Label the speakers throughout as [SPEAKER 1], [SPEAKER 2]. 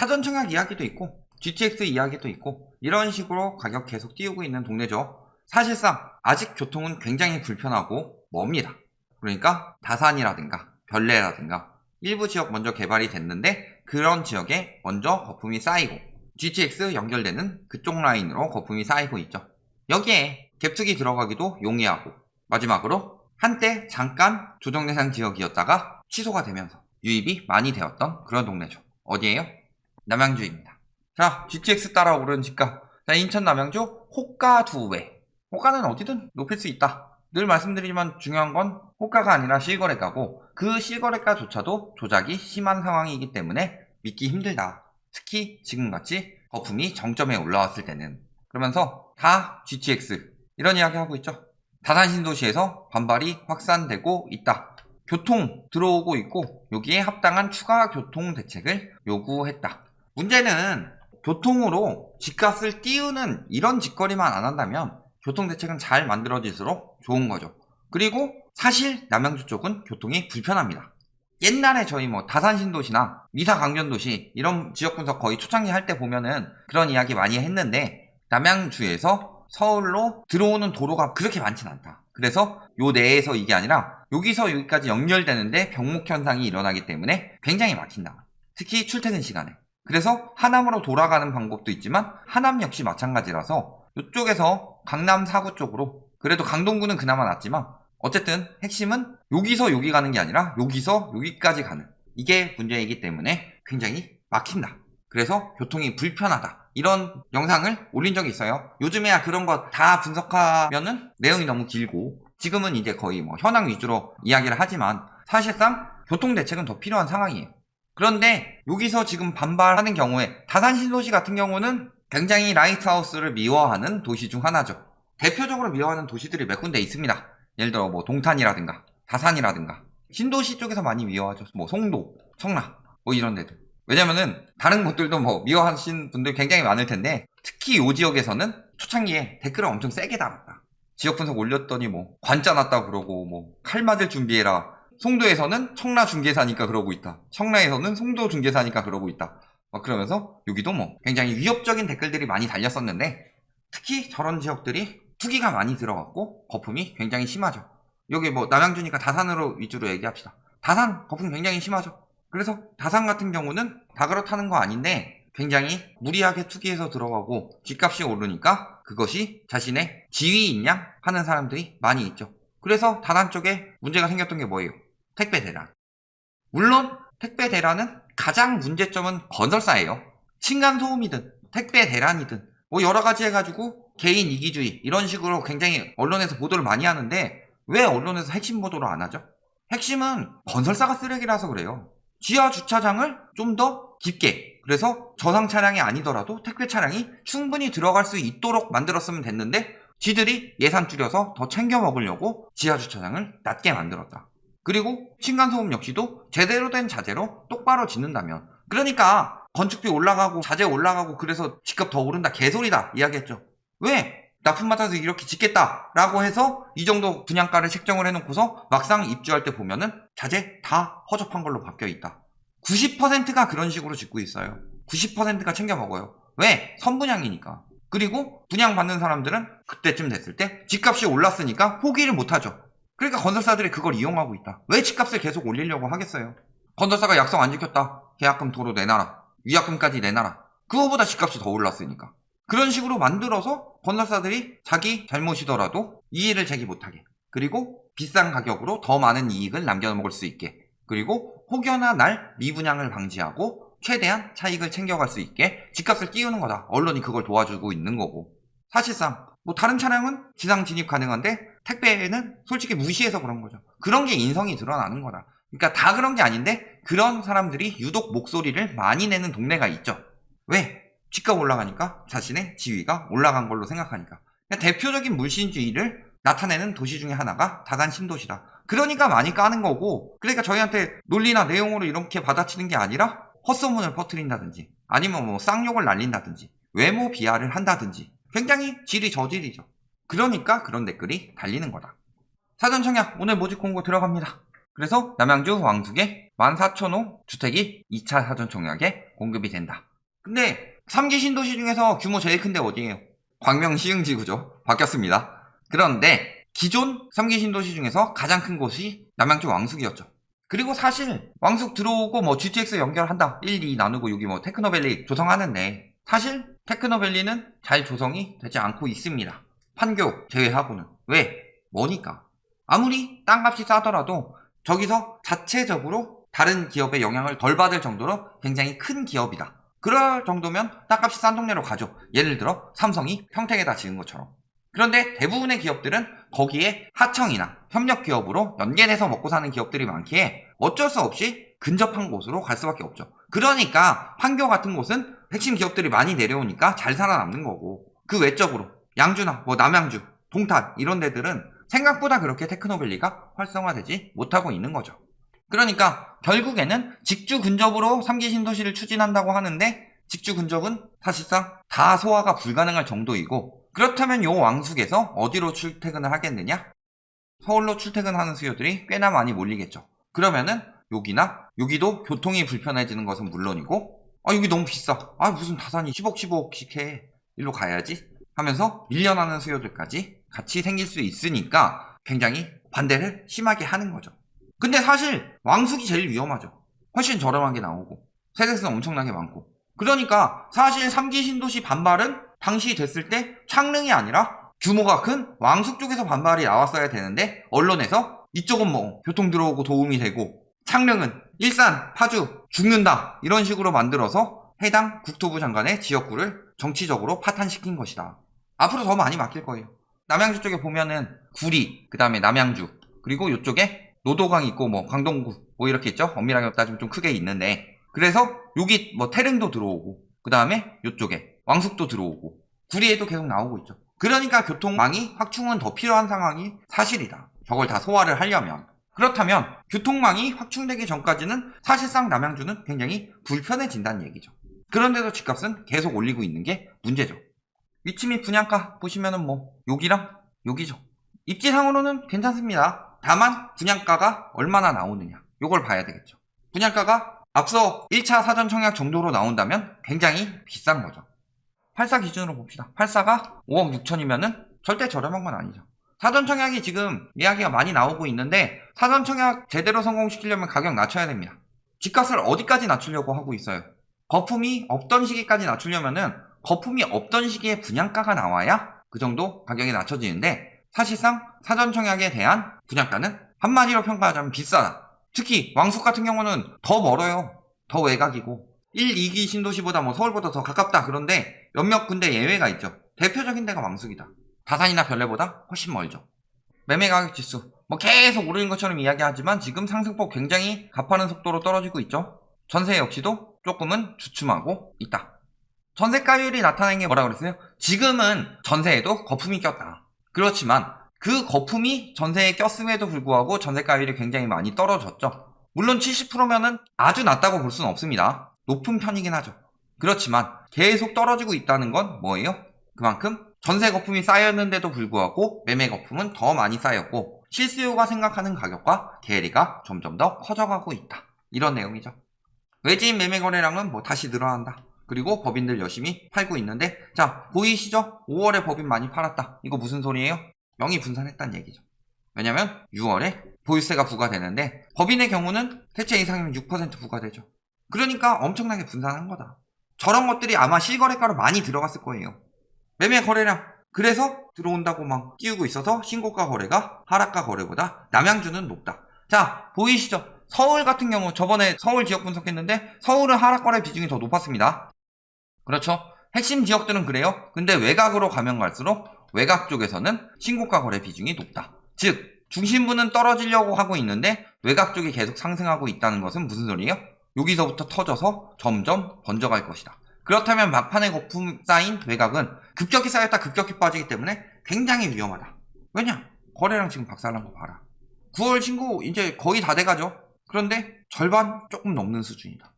[SPEAKER 1] 사전 청약 이야기도 있고 GTX 이야기도 있고 이런 식으로 가격 계속 띄우고 있는 동네죠. 사실상 아직 교통은 굉장히 불편하고 멉니다. 그러니까 다산이라든가 별내라든가 일부 지역 먼저 개발이 됐는데 그런 지역에 먼저 거품이 쌓이고 GTX 연결되는 그쪽 라인으로 거품이 쌓이고 있죠. 여기에 갭투기 들어가기도 용이하고 마지막으로 한때 잠깐 조정 대상 지역이었다가 취소가 되면서 유입이 많이 되었던 그런 동네죠. 어디예요? 남양주입니다. 자, GTX 따라 오르는 집값. 자, 인천 남양주 호가 두외. 호가는 어디든 높일 수 있다. 늘 말씀드리지만 중요한 건 호가가 아니라 실거래가고 그 실거래가조차도 조작이 심한 상황이기 때문에 믿기 힘들다. 특히 지금같이 거품이 정점에 올라왔을 때는 그러면서 다 GTX 이런 이야기 하고 있죠. 다산 신도시에서 반발이 확산되고 있다. 교통 들어오고 있고 여기에 합당한 추가 교통 대책을 요구했다. 문제는 교통으로 집값을 띄우는 이런 짓거리만 안 한다면 교통 대책은 잘 만들어질수록 좋은 거죠. 그리고 사실 남양주 쪽은 교통이 불편합니다. 옛날에 저희 뭐 다산 신도시나 미사 강변도시 이런 지역 분석 거의 초창기 할 때 보면은 그런 이야기 많이 했는데 남양주에서 서울로 들어오는 도로가 그렇게 많진 않다. 그래서 요 내에서 이게 아니라 여기서 여기까지 연결되는데 병목 현상이 일어나기 때문에 굉장히 막힌다. 특히 출퇴근 시간에. 그래서 하남으로 돌아가는 방법도 있지만 하남 역시 마찬가지라서 이쪽에서 강남 사구 쪽으로 그래도 강동구는 그나마 낫지만 어쨌든 핵심은 여기서 여기 가는 게 아니라 여기서 여기까지 가는 이게 문제이기 때문에 굉장히 막힌다. 그래서 교통이 불편하다. 이런 영상을 올린 적이 있어요. 요즘에야 그런 거 다 분석하면은 내용이 너무 길고 지금은 이제 거의 뭐 현황 위주로 이야기를 하지만 사실상 교통 대책은 더 필요한 상황이에요. 그런데 여기서 지금 반발하는 경우에 다산 신도시 같은 경우는 굉장히 라이트하우스를 미워하는 도시 중 하나죠. 대표적으로 미워하는 도시들이 몇 군데 있습니다. 예를 들어 뭐 동탄이라든가 다산이라든가 신도시 쪽에서 많이 미워하죠. 뭐 송도, 청라 뭐 이런 데들. 왜냐면은 다른 곳들도 뭐 미워하신 분들 굉장히 많을 텐데 특히 이 지역에서는 초창기에 댓글을 엄청 세게 달았다. 지역 분석 올렸더니 뭐 관짜 났다 그러고 뭐 칼 맞을 준비해라. 송도에서는 청라 중개사니까 그러고 있다. 청라에서는 송도 중개사니까 그러고 있다. 막 그러면서 여기도 뭐 굉장히 위협적인 댓글들이 많이 달렸었는데 특히 저런 지역들이 투기가 많이 들어갔고 거품이 굉장히 심하죠. 여기 뭐 남양주니까 다산으로 위주로 얘기합시다. 다산 거품 굉장히 심하죠. 그래서 다산 같은 경우는 다 그렇다는 거 아닌데 굉장히 무리하게 투기해서 들어가고 집값이 오르니까 그것이 자신의 지위인 양 하는 사람들이 많이 있죠. 그래서 다산 쪽에 문제가 생겼던 게 뭐예요? 택배 대란. 물론 택배 대란은 가장 문제점은 건설사예요. 층간 소음이든 택배 대란이든 뭐 여러 가지 해가지고 개인 이기주의 이런 식으로 굉장히 언론에서 보도를 많이 하는데 왜 언론에서 핵심 보도를 안 하죠? 핵심은 건설사가 쓰레기라서 그래요. 지하 주차장을 좀 더 깊게 그래서 저상 차량이 아니더라도 택배 차량이 충분히 들어갈 수 있도록 만들었으면 됐는데 지들이 예산 줄여서 더 챙겨 먹으려고 지하 주차장을 낮게 만들었다. 그리고 층간소음 역시도 제대로 된 자재로 똑바로 짓는다면 그러니까 건축비 올라가고 자재 올라가고 그래서 집값 더 오른다 개소리다 이야기했죠. 왜? 납품 맡아서 이렇게 짓겠다 라고 해서 이 정도 분양가를 책정을 해놓고서 막상 입주할 때 보면은 자재 다 허접한 걸로 바뀌어 있다. 90%가 그런 식으로 짓고 있어요. 90%가 챙겨 먹어요. 왜? 선분양이니까. 그리고 분양 받는 사람들은 그때쯤 됐을 때 집값이 올랐으니까 포기를 못하죠. 그러니까 건설사들이 그걸 이용하고 있다. 왜 집값을 계속 올리려고 하겠어요? 건설사가 약속 안 지켰다. 계약금 도로 내놔라. 위약금까지 내놔라. 그거보다 집값이 더 올랐으니까. 그런 식으로 만들어서 건설사들이 자기 잘못이더라도 이의를 제기 못하게. 그리고 비싼 가격으로 더 많은 이익을 남겨먹을 수 있게. 그리고 혹여나 날 미분양을 방지하고 최대한 차익을 챙겨갈 수 있게 집값을 띄우는 거다. 언론이 그걸 도와주고 있는 거고. 사실상 뭐 다른 차량은 지상 진입 가능한데 택배는 솔직히 무시해서 그런 거죠. 그런 게 인성이 드러나는 거다. 그러니까 다 그런 게 아닌데 그런 사람들이 유독 목소리를 많이 내는 동네가 있죠. 왜? 집값 올라가니까 자신의 지위가 올라간 걸로 생각하니까. 그러니까 대표적인 물신주의를 나타내는 도시 중에 하나가 다산 신도시다. 그러니까 많이 까는 거고, 그러니까 저희한테 논리나 내용으로 이렇게 받아치는 게 아니라 헛소문을 퍼뜨린다든지, 아니면 뭐 쌍욕을 날린다든지, 외모 비하를 한다든지, 굉장히 질이 저질이죠. 그러니까 그런 댓글이 달리는 거다. 사전 청약 오늘 모집 공고 들어갑니다. 그래서 남양주 왕숙에 14,000호 주택이 2차 사전 청약에 공급이 된다. 근데 3기 신도시 중에서 규모 제일 큰 데 어디예요? 광명 시흥지구죠. 바뀌었습니다. 그런데 기존 3기 신도시 중에서 가장 큰 곳이 남양주 왕숙이었죠. 그리고 사실 왕숙 들어오고 뭐 GTX 연결한다. 1, 2 나누고 여기 뭐 테크노밸리 조성하는데 사실 테크노밸리는 잘 조성이 되지 않고 있습니다. 판교 제외하고는. 왜? 뭐니까. 아무리 땅값이 싸더라도 저기서 자체적으로 다른 기업의 영향을 덜 받을 정도로 굉장히 큰 기업이다. 그럴 정도면 땅값이 싼 동네로 가죠. 예를 들어 삼성이 평택에다 지은 것처럼. 그런데 대부분의 기업들은 거기에 하청이나 협력 기업으로 연계돼서 먹고 사는 기업들이 많기에 어쩔 수 없이 근접한 곳으로 갈 수밖에 없죠. 그러니까 판교 같은 곳은 핵심 기업들이 많이 내려오니까 잘 살아남는 거고 그 외적으로 양주나 뭐 남양주, 동탄 이런 데들은 생각보다 그렇게 테크노밸리가 활성화되지 못하고 있는 거죠. 그러니까 결국에는 직주 근접으로 3기 신도시를 추진한다고 하는데 직주 근접은 사실상 다 소화가 불가능할 정도이고 그렇다면 요 왕숙에서 어디로 출퇴근을 하겠느냐? 서울로 출퇴근하는 수요들이 꽤나 많이 몰리겠죠. 그러면은 여기나 여기도 교통이 불편해지는 것은 물론이고 아 여기 너무 비싸. 아 무슨 다산이 10억 15억씩 해. 일로 가야지 하면서 밀려나는 수요들까지 같이 생길 수 있으니까 굉장히 반대를 심하게 하는 거죠. 근데 사실 왕숙이 제일 위험하죠. 훨씬 저렴한 게 나오고 세대수는 엄청나게 많고 그러니까 사실 3기 신도시 반발은 당시 됐을 때 창릉이 아니라 규모가 큰 왕숙 쪽에서 반발이 나왔어야 되는데 언론에서 이쪽은 뭐 교통 들어오고 도움이 되고 창릉은 일산, 파주 죽는다 이런 식으로 만들어서 해당 국토부 장관의 지역구를 정치적으로 파탄시킨 것이다. 앞으로 더 많이 맡길 거예요. 남양주 쪽에 보면은 구리, 그 다음에 남양주, 그리고 이쪽에 노도강 있고 뭐 광동구 뭐 이렇게 있죠. 엄밀하게 따지면 좀 크게 있는데 그래서 여기 뭐 태릉도 들어오고 그 다음에 이쪽에 왕숙도 들어오고 구리에도 계속 나오고 있죠. 그러니까 교통망이 확충은 더 필요한 상황이 사실이다. 저걸 다 소화를 하려면 그렇다면 교통망이 확충되기 전까지는 사실상 남양주는 굉장히 불편해진다는 얘기죠. 그런데도 집값은 계속 올리고 있는 게 문제죠. 위치 및 분양가 보시면은 뭐 여기랑 여기죠. 입지상으로는 괜찮습니다. 다만 분양가가 얼마나 나오느냐 요걸 봐야 되겠죠. 분양가가 앞서 1차 사전 청약 정도로 나온다면 굉장히 비싼 거죠. 84 기준으로 봅시다. 84가 5억 6천이면은 절대 저렴한 건 아니죠. 사전 청약이 지금 이야기가 많이 나오고 있는데 사전 청약 제대로 성공시키려면 가격 낮춰야 됩니다. 집값을 어디까지 낮추려고 하고 있어요? 거품이 없던 시기까지 낮추려면은 거품이 없던 시기에 분양가가 나와야 그 정도 가격이 낮춰지는데 사실상 사전 청약에 대한 분양가는 한마디로 평가하자면 비싸다. 특히 왕숙 같은 경우는 더 멀어요. 더 외곽이고 1, 2기 신도시보다 뭐 서울보다 더 가깝다. 그런데 몇몇 군데 예외가 있죠. 대표적인 데가 왕숙이다. 다산이나 별내보다 훨씬 멀죠. 매매 가격 지수 뭐 계속 오르는 것처럼 이야기하지만 지금 상승폭 굉장히 가파른 속도로 떨어지고 있죠. 전세 역시도 조금은 주춤하고 있다. 전세가율이 나타나는 게 뭐라 그랬어요? 지금은 전세에도 거품이 꼈다. 그렇지만 그 거품이 전세에 꼈음에도 불구하고 전세가율이 굉장히 많이 떨어졌죠. 물론 70%면은 아주 낮다고 볼 수는 없습니다. 높은 편이긴 하죠. 그렇지만 계속 떨어지고 있다는 건 뭐예요? 그만큼 전세 거품이 쌓였는데도 불구하고 매매 거품은 더 많이 쌓였고 실수요가 생각하는 가격과 괴리가 점점 더 커져가고 있다. 이런 내용이죠. 외지인 매매 거래량은 뭐 다시 늘어난다. 그리고 법인들 열심히 팔고 있는데 자 보이시죠? 5월에 법인 많이 팔았다. 이거 무슨 소리예요? 명의 분산했다는 얘기죠. 왜냐면 6월에 보유세가 부과되는데 법인의 경우는 대체 이상이면 6% 부과되죠. 그러니까 엄청나게 분산한 거다. 저런 것들이 아마 실거래가로 많이 들어갔을 거예요. 매매 거래량 그래서 들어온다고 막 띄우고 있어서 신고가 거래가 하락가 거래보다 남양주는 높다. 자 보이시죠? 서울 같은 경우 저번에 서울 지역 분석했는데 서울은 하락 거래 비중이 더 높았습니다. 그렇죠? 핵심 지역들은 그래요. 근데 외곽으로 가면 갈수록 외곽 쪽에서는 신고가 거래 비중이 높다. 즉 중심부는 떨어지려고 하고 있는데 외곽 쪽이 계속 상승하고 있다는 것은 무슨 소리예요? 여기서부터 터져서 점점 번져갈 것이다. 그렇다면 막판에 거품 쌓인 외곽은 급격히 쌓였다 급격히 빠지기 때문에 굉장히 위험하다. 왜냐? 거래량 지금 박살난 거 봐라. 9월 신고 이제 거의 다 돼가죠. 그런데 절반 조금 넘는 수준이다.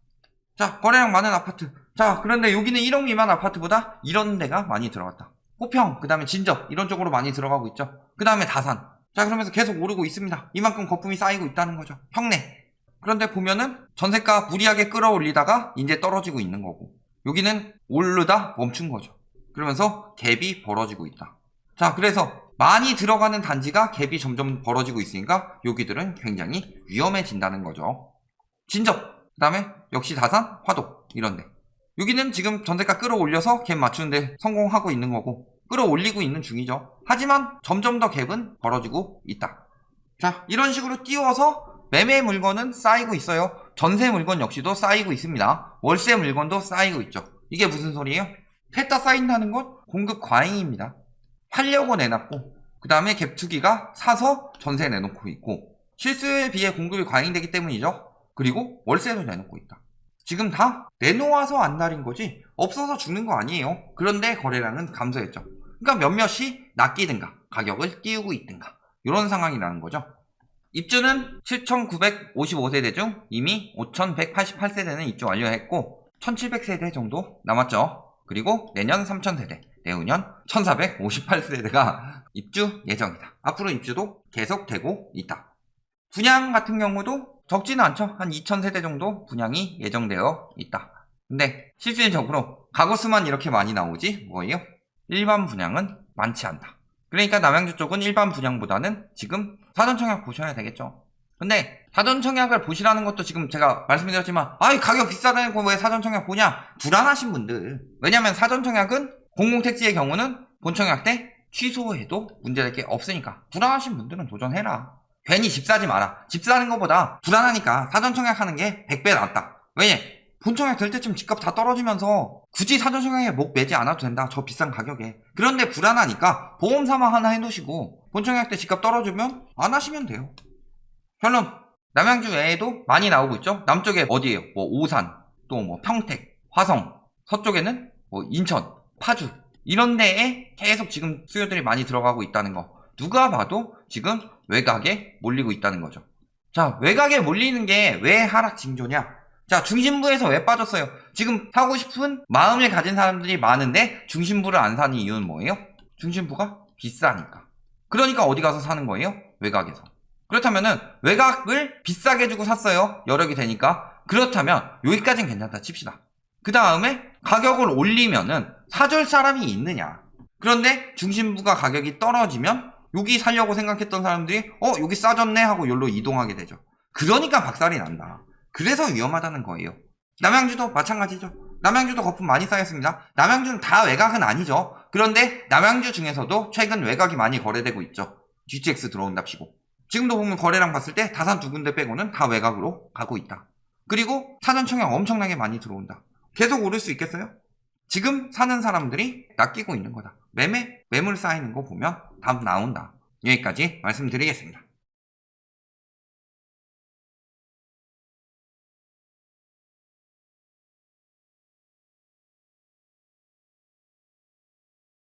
[SPEAKER 1] 자, 거래량 많은 아파트. 자, 그런데 여기는 1억 미만 아파트보다 이런 데가 많이 들어갔다. 호평, 그 다음에 진접, 이런 쪽으로 많이 들어가고 있죠. 그 다음에 다산. 자, 그러면서 계속 오르고 있습니다. 이만큼 거품이 쌓이고 있다는 거죠. 평내. 그런데 보면은 전세가 무리하게 끌어올리다가 이제 떨어지고 있는 거고. 여기는 오르다 멈춘 거죠. 그러면서 갭이 벌어지고 있다. 자, 그래서 많이 들어가는 단지가 갭이 점점 벌어지고 있으니까 여기들은 굉장히 위험해진다는 거죠. 진접, 그 다음에 역시 다산, 화도 이런데 여기는 지금 전세가 끌어올려서 갭 맞추는데 성공하고 있는 거고 끌어올리고 있는 중이죠. 하지만 점점 더 갭은 벌어지고 있다. 자, 이런 식으로 띄워서 매매 물건은 쌓이고 있어요. 전세 물건 역시도 쌓이고 있습니다. 월세 물건도 쌓이고 있죠. 이게 무슨 소리예요? 셋다 쌓인다는 건 공급 과잉입니다. 팔려고 내놨고 그 다음에 갭투기가 사서 전세 내놓고 있고 실수에 비해 공급이 과잉되기 때문이죠. 그리고 월세도 내놓고 있다. 지금 다 내놓아서 안 날인 거지 없어서 죽는 거 아니에요. 그런데 거래량은 감소했죠. 그러니까 몇몇이 낚이든가 가격을 띄우고 있든가 이런 상황이라는 거죠. 입주는 7,955세대 중 이미 5,188세대는 입주 완료했고 1,700세대 정도 남았죠. 그리고 내년 3,000세대, 내후년 1,458세대가 입주 예정이다. 앞으로 입주도 계속되고 있다. 분양 같은 경우도 적지는 않죠. 한 2,000세대 정도 분양이 예정되어 있다. 근데 실질적으로 가구 수만 이렇게 많이 나오지 뭐예요? 일반 분양은 많지 않다. 그러니까 남양주 쪽은 일반 분양보다는 지금 사전 청약 보셔야 되겠죠. 근데 사전 청약을 보시라는 것도 지금 제가 말씀드렸지만 아이 가격 비싸다고 왜 사전 청약 보냐? 불안하신 분들. 왜냐면 사전 청약은 공공택지의 경우는 본청약 때 취소해도 문제될 게 없으니까. 불안하신 분들은 도전해라. 괜히 집 사지 마라. 집 사는 것보다 불안하니까 사전 청약 하는 게 100배 낫다. 왜냐 본청약 될 때쯤 집값 다 떨어지면서 굳이 사전청약에 목 매지 않아도 된다. 저 비싼 가격에. 그런데 불안하니까 보험 삼아 하나 해놓으시고 본청약 때 집값 떨어지면 안 하시면 돼요. 결론. 남양주 외에도 많이 나오고 있죠. 남쪽에 어디에요? 뭐 오산, 또 뭐 평택, 화성, 서쪽에는 뭐 인천, 파주 이런 데에 계속 지금 수요들이 많이 들어가고 있다는 거. 누가 봐도 지금 외곽에 몰리고 있다는 거죠. 자, 외곽에 몰리는 게 왜 하락 징조냐? 자, 중심부에서 왜 빠졌어요? 지금 사고 싶은 마음을 가진 사람들이 많은데 중심부를 안 사는 이유는 뭐예요? 중심부가 비싸니까. 그러니까 어디 가서 사는 거예요? 외곽에서. 그렇다면은 외곽을 비싸게 주고 샀어요. 여력이 되니까. 그렇다면 여기까지는 괜찮다 칩시다. 그 다음에 가격을 올리면은 사줄 사람이 있느냐. 그런데 중심부가 가격이 떨어지면 여기 살려고 생각했던 사람들이 어 여기 싸졌네 하고 여기로 이동하게 되죠. 그러니까 박살이 난다. 그래서 위험하다는 거예요. 남양주도 마찬가지죠. 남양주도 거품 많이 쌓였습니다. 남양주는 다 외곽은 아니죠. 그런데 남양주 중에서도 최근 외곽이 많이 거래되고 있죠. GTX 들어온답시고. 지금도 보면 거래량 봤을 때 다산 두 군데 빼고는 다 외곽으로 가고 있다. 그리고 사전 청약 엄청나게 많이 들어온다. 계속 오를 수 있겠어요? 지금 사는 사람들이 낚이고 있는 거다. 매매, 매물 쌓이는 거 보면 답 나온다. 여기까지 말씀드리겠습니다.